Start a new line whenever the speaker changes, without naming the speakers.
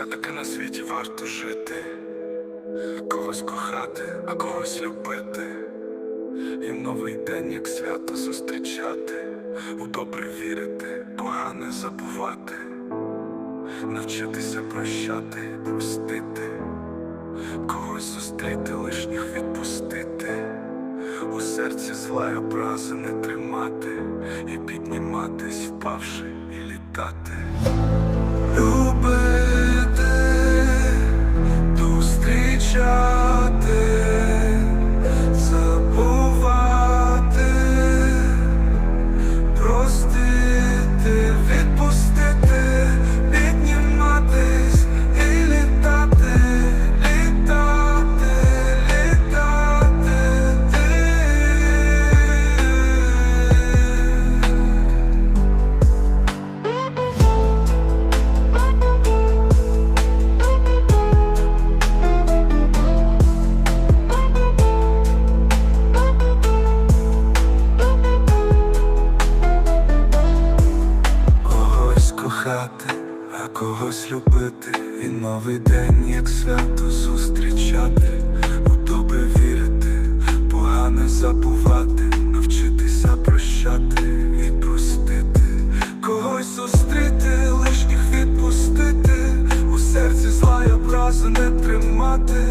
все таки на світі варто жити, когось кохати, а когось любити. І новий день, як свято зустрічати, у добре вірити, погане забувати, навчитися прощати, простити, когось зустріти, лишніх відпустити, у серці зла й образи не тримати, і підніматись, впавши, і літати. Кохати, а когось любити, і новий день, як свято зустрічати, у добре вірити, погане забувати, навчитися прощати, відпустити, когось зустріти, лишніх відпустити, у серці зла й образи не тримати,